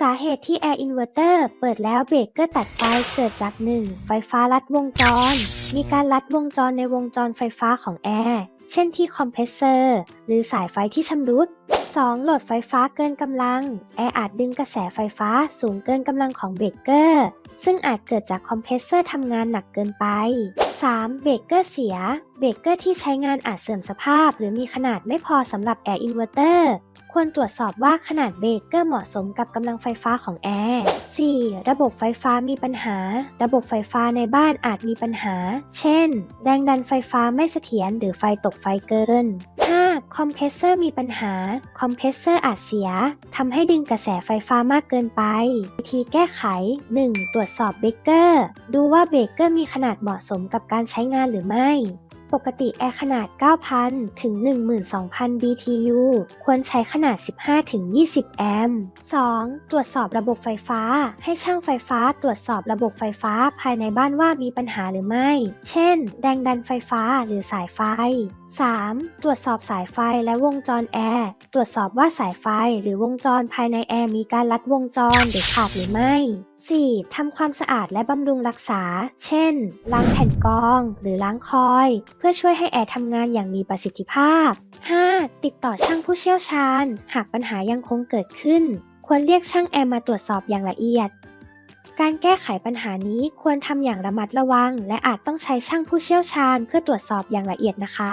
สาเหตุที่แอร์อินเวอร์เตอร์เปิดแล้วเบรกเกอร์ตัดไฟเกิดจาก 1. ไฟฟ้าลัดวงจร มีการลัดวงจรในวงจรไฟฟ้าของแอร์ เช่นที่คอมเพรสเซอร์หรือสายไฟที่ชำรุด 2. โหลดไฟฟ้าเกินกำลัง แอร์อาจดึงกระแสไฟฟ้าสูงเกินกำลังของเบรกเกอร์ ซึ่งอาจเกิดจากคอมเพรสเซอร์ทำงานหนักเกินไป 3. เบรกเกอร์เสีย เบรกเกอร์ที่ใช้งานอาจเสื่อมสภาพ หรือมีขนาดไม่พอสำหรับแอร์อินเวอร์เตอร์ควรตรวจสอบว่าขนาดเบรกเกอร์เหมาะสมกับกำลังไฟฟ้าของแอร์ 4. ระบบไฟฟ้ามีปัญหา ระบบไฟฟ้าในบ้านอาจมีปัญหา เช่น แรงดันไฟฟ้าไม่เสถียรหรือไฟตกไฟเกิน 5. คอมเพรสเซอร์มีปัญหา คอมเพรสเซอร์อาจเสียทำให้ดึงกระแสไฟฟ้ามากเกินไป วิธีแก้ไข 1. ตรวจสอบเบรกเกอร์ ดูว่าเบรกเกอร์มีขนาดเหมาะสมกับการใช้งานหรือไม่ปกติแอร์ขนาด 9,000 ถึง 12,000 BTU ควรใช้ขนาด 15 ถึง 20 แอมป์ 2. ตรวจสอบระบบไฟฟ้า ให้ช่างไฟฟ้าตรวจสอบระบบไฟฟ้าภายในบ้านว่ามีปัญหาหรือไม่ เช่น แรงดันไฟฟ้าหรือสายไฟ 3. ตรวจสอบสายไฟและวงจรแอร์ ตรวจสอบว่าสายไฟหรือวงจรภายในแอร์มีการลัดวงจรหรือขาดหรือไม่ 4. ทำความสะอาดและบำรุงรักษา เช่น ล้างแผ่นกรอง หรือล้างคอย เพื่อช่วยให้แอร์ทำงานอย่างมีประสิทธิภาพ 5. ติดต่อช่างผู้เชี่ยวชาญ หากปัญหายังคงเกิดขึ้น ควรเรียกช่างแอร์มาตรวจสอบอย่างละเอียด การแก้ไขปัญหานี้ควรทำอย่างระมัดระวัง และอาจต้องใช้ช่างผู้เชี่ยวชาญเพื่อตรวจสอบอย่างละเอียดนะคะ